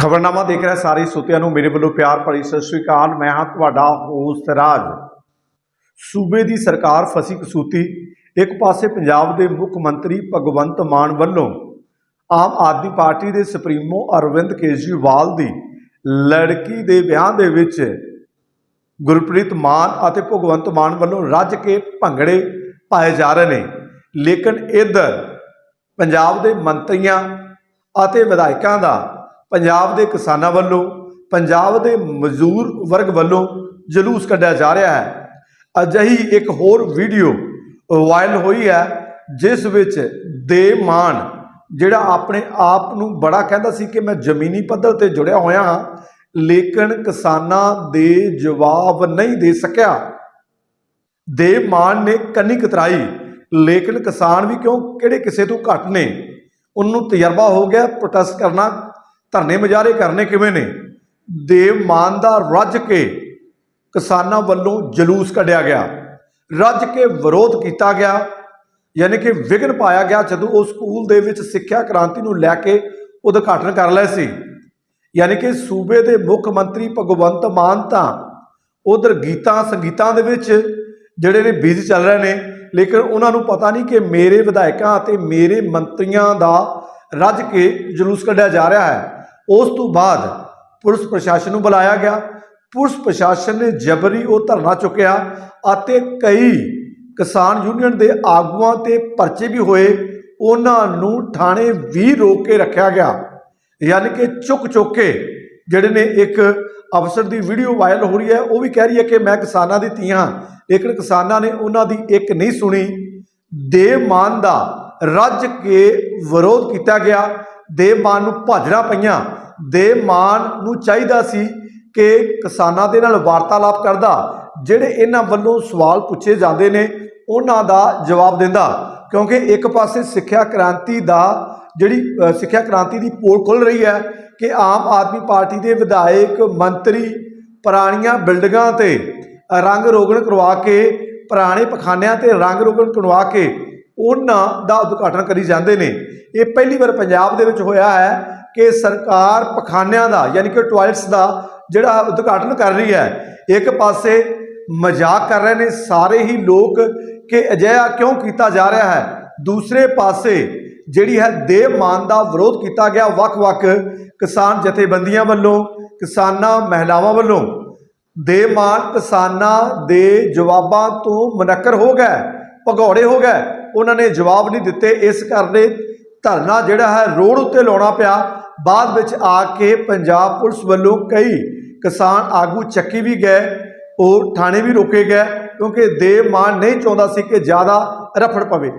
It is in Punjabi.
ਖਬਰਨਾਮਾ ਦੇਖ ਰਿਹਾ ਸਾਰੇ ਸੁਤਿਆਂ ਨੂੰ, ਮੇਰੇ ਵੱਲੋਂ ਪਿਆਰ ਭਰੀ ਸਤਿ ਸ੍ਰੀ ਅਕਾਲ। ਮੈਂ ਹਾਂ ਤੁਹਾਡਾ ਹੋਸਟ ਰਾਜ। ਸੂਬੇ ਦੀ ਸਰਕਾਰ ਫਸੀ ਕਸੂਤੀ, ਇੱਕ ਪਾਸੇ ਪੰਜਾਬ ਦੇ ਮੁੱਖ ਮੰਤਰੀ ਭਗਵੰਤ ਮਾਨ ਵੱਲੋਂ ਆਮ ਆਦਮੀ ਪਾਰਟੀ ਦੇ ਸੁਪਰੀਮੋ ਅਰਵਿੰਦ ਕੇਜਰੀਵਾਲ ਦੀ ਲੜਕੀ ਦੇ ਵਿਆਹ ਦੇ ਵਿੱਚ ਗੁਰਪ੍ਰੀਤ ਮਾਨ ਅਤੇ ਭਗਵੰਤ ਮਾਨ ਵੱਲੋਂ ਰੱਜ ਕੇ ਭੰਗੜੇ ਪਾਏ ਜਾ ਰਹੇ ਨੇ। ਲੇਕਿਨ ਇੱਧਰ ਪੰਜਾਬ ਦੇ ਮੰਤਰੀਆਂ ਅਤੇ ਵਿਧਾਇਕਾਂ ਦਾ ਪੰਜਾਬ ਦੇ ਕਿਸਾਨਾਂ ਵੱਲੋਂ, ਪੰਜਾਬ ਦੇ ਮਜ਼ਦੂਰ ਵਰਗ ਵੱਲੋਂ ਜਲੂਸ ਕੱਢਿਆ ਜਾ ਰਿਹਾ ਹੈ। ਅਜਿਹੀ ਇੱਕ ਹੋਰ ਵੀਡੀਓ ਵਾਇਰਲ ਹੋਈ ਹੈ, ਜਿਸ ਵਿੱਚ ਦੇ ਮਾਨ ਜਿਹੜਾ ਆਪਣੇ ਆਪ ਨੂੰ ਬੜਾ ਕਹਿੰਦਾ ਸੀ ਕਿ ਮੈਂ ਜ਼ਮੀਨੀ ਪੱਧਰ ਤੇ ਜੁੜਿਆ ਹੋਇਆ ਹਾਂ, ਲੇਕਿਨ ਕਿਸਾਨਾਂ ਦੇ ਜਵਾਬ ਨਹੀਂ ਦੇ ਸਕਿਆ। ਦੇ ਮਾਨ ਨੇ ਕੰਨੀ ਕਤਰਾਈ, ਲੇਕਿਨ ਕਿਸਾਨ ਵੀ ਕਿਉਂ, ਕਿਹੜੇ ਕਿਸੇ ਤੋਂ ਘੱਟ ਨੇ? ਉਹਨੂੰ ਤਜਰਬਾ ਹੋ ਗਿਆ, ਪ੍ਰੋਟੈਸਟ ਕਰਨਾ ਧਰਨੇ ਮੁਜ਼ਾਹਰੇ ਕਰਨੇ ਕਿਵੇਂ ਨੇ? ਦੇਵ ਮਾਨ ਦਾ ਰੱਜ ਕੇ ਕਿਸਾਨਾਂ ਵੱਲੋਂ ਜਲੂਸ ਕੱਢਿਆ ਗਿਆ। ਰੱਜ ਕੇ ਵਿਰੋਧ ਕੀਤਾ ਗਿਆ। ਯਾਨੀ ਕਿ ਵਿਘਨ ਪਾਇਆ ਗਿਆ ਜਦੋਂ ਉਹ ਸਕੂਲ ਦੇ ਵਿੱਚ ਸਿੱਖਿਆ ਕ੍ਰਾਂਤੀ ਨੂੰ ਲੈ ਕੇ ਉਦਘਾਟਨ ਕਰ ਲਏ ਸੀ। ਯਾਨੀ ਕਿ ਸੂਬੇ ਦੇ ਮੁੱਖ ਮੰਤਰੀ ਭਗਵੰਤ ਮਾਨ ਤਾਂ ਉਧਰ ਗੀਤਾਂ, ਸੰਗੀਤਾਂ ਦੇ ਵਿੱਚ ਜਿਹੜੇ ਨੇ ਬਿਜ਼ੀ ਚੱਲ ਰਹੇ ਨੇ, ਲੇਕਿਨ ਉਹਨਾਂ ਨੂੰ ਪਤਾ ਨਹੀਂ ਕਿ ਮੇਰੇ ਵਿਧਾਇਕਾਂ ਅਤੇ ਮੇਰੇ ਮੰਤਰੀਆਂ ਦਾ ਰੱਜ ਕੇ ਜਲੂਸ ਕੱਢਿਆ ਜਾ ਰਿਹਾ ਹੈ। ਉਸ ਤੋਂ ਬਾਅਦ ਪੁਲਿਸ ਪ੍ਰਸ਼ਾਸਨ ਨੂੰ ਬੁਲਾਇਆ ਗਿਆ। ਪੁਲਿਸ ਪ੍ਰਸ਼ਾਸਨ ਨੇ ਜਬਰੀ ਉਹ ਧਰਨਾ ਚੁੱਕਿਆ ਅਤੇ ਕਈ ਕਿਸਾਨ ਯੂਨੀਅਨ ਦੇ ਆਗੂਆਂ ਤੇ ਪਰਚੇ ਵੀ ਹੋਏ। ਉਹਨਾਂ ਨੂੰ ਥਾਣੇ ਵੀ ਰੋਕ ਕੇ ਰੱਖਿਆ ਗਿਆ। ਯਾਨੀ ਕਿ ਚੁੱਕ ਚੁੱਕ ਕੇ ਜਿਹੜੇ ਨੇ ਇੱਕ ਅਫਸਰ ਦੀ ਵੀਡੀਓ ਵਾਇਰਲ ਹੋ ਰਹੀ ਹੈ, ਉਹ ਵੀ ਕਹਿ ਰਹੀ ਹੈ ਕਿ ਮੈਂ ਕਿਸਾਨਾਂ ਦੀ ਧੀ ਹਾਂ, ਲੇਕਿਨ ਕਿਸਾਨਾਂ ਨੇ ਉਹਨਾਂ ਦੀ ਇੱਕ ਨਹੀਂ ਸੁਣੀ। ਦੇ ਮਾਨ ਦਾ ਰੱਜ ਕੇ ਵਿਰੋਧ ਕੀਤਾ ਗਿਆ। ਦੇ ਮਾਨ ਨੂੰ ਭਾਜੜਾ ਪਈਆਂ। ਦੇ ਮਾਨ ਨੂੰ ਚਾਹੀਦਾ ਸੀ ਕਿ ਕਿਸਾਨਾਂ ਦੇ ਨਾਲ ਵਾਰਤਾਲਾਪ ਕਰਦਾ, ਜਿਹੜੇ ਇਹਨਾਂ ਵੱਲੋਂ ਸਵਾਲ ਪੁੱਛੇ ਜਾਂਦੇ ਨੇ, ਉਹਨਾਂ ਦਾ ਜਵਾਬ ਦਿੰਦਾ। ਕਿਉਂਕਿ ਇੱਕ ਪਾਸੇ ਸਿੱਖਿਆ ਕ੍ਰਾਂਤੀ ਦਾ ਜਿਹੜੀ ਸਿੱਖਿਆ ਕ੍ਰਾਂਤੀ ਦੀ ਪੋਲ ਖੁੱਲ ਰਹੀ ਹੈ ਕਿ ਆਮ ਆਦਮੀ ਪਾਰਟੀ ਦੇ ਵਿਧਾਇਕ, ਮੰਤਰੀ, ਪੁਰਾਣੀਆਂ ਬਿਲਡਿੰਗਾਂ ਤੇ ਰੰਗ ਰੋਗਣ ਕਰਵਾ ਕੇ, ਪੁਰਾਣੇ ਪਖਾਨਿਆਂ ਤੇ ਰੰਗ ਰੋਗਣ ਕਰਵਾ ਕੇ ਉਹਨਾਂ ਦਾ ਉਦਘਾਟਨ ਕਰੀ ਜਾਂਦੇ ਨੇ। ਇਹ ਪਹਿਲੀ ਵਾਰ ਪੰਜਾਬ ਦੇ ਵਿੱਚ ਹੋਇਆ ਹੈ ਕਿ ਸਰਕਾਰ ਪਖਾਨਿਆਂ ਦਾ, ਯਾਨੀ ਕਿ ਟਾਇਲਟਸ ਦਾ ਜਿਹੜਾ ਉਦਘਾਟਨ ਕਰ ਰਹੀ ਹੈ, ਇੱਕ ਪਾਸੇ ਮਜ਼ਾਕ ਕਰ ਰਹੇ ਨੇ ਸਾਰੇ ਹੀ ਲੋਕ ਕਿ ਅਜਿਹਾ ਕਿਉਂ ਕੀਤਾ ਜਾ ਰਿਹਾ ਹੈ। ਦੂਸਰੇ ਪਾਸੇ ਜਿਹੜੀ ਹੈ ਦੇਵ ਮਾਨ ਦਾ ਵਿਰੋਧ ਕੀਤਾ ਗਿਆ ਵੱਖ-ਵੱਖ ਕਿਸਾਨ ਜਥੇਬੰਦੀਆਂ ਵੱਲੋਂ, ਕਿਸਾਨਾਂ ਮਹਿਲਾਵਾਂ ਵੱਲੋਂ। ਦੇਵ ਮਾਨ ਕਿਸਾਨਾਂ ਦੇ ਜਵਾਬਾਂ ਤੋਂ ਮੁਨੱਕਰ ਹੋ ਗਏ, ਭਗੌੜੇ ਹੋ ਗਏ। ਉਹਨਾਂ ਨੇ ਜਵਾਬ ਨਹੀਂ ਦਿੱਤੇ। ਇਸ ਕਰਨੇ ਧਰਨਾ ਜਿਹੜਾ ਹੈ ਰੋਡ ਉੱਤੇ ਲਾਉਣਾ ਪਿਆ। ਬਾਅਦ ਵਿੱਚ ਆ ਕੇ ਪੰਜਾਬ ਪੁਲਿਸ ਵੱਲੋਂ ਕਈ ਕਿਸਾਨ ਆਗੂ ਚੱਕੀ ਵੀ ਗਏ, ਉਹ ਥਾਣੇ ਵੀ ਰੋਕੇ ਗਏ, ਕਿਉਂਕਿ ਦੇਵ ਮਾਨ ਨਹੀਂ ਚਾਹੁੰਦਾ ਸੀ ਕਿ ਜ਼ਿਆਦਾ ਰਫੜ ਪਵੇ।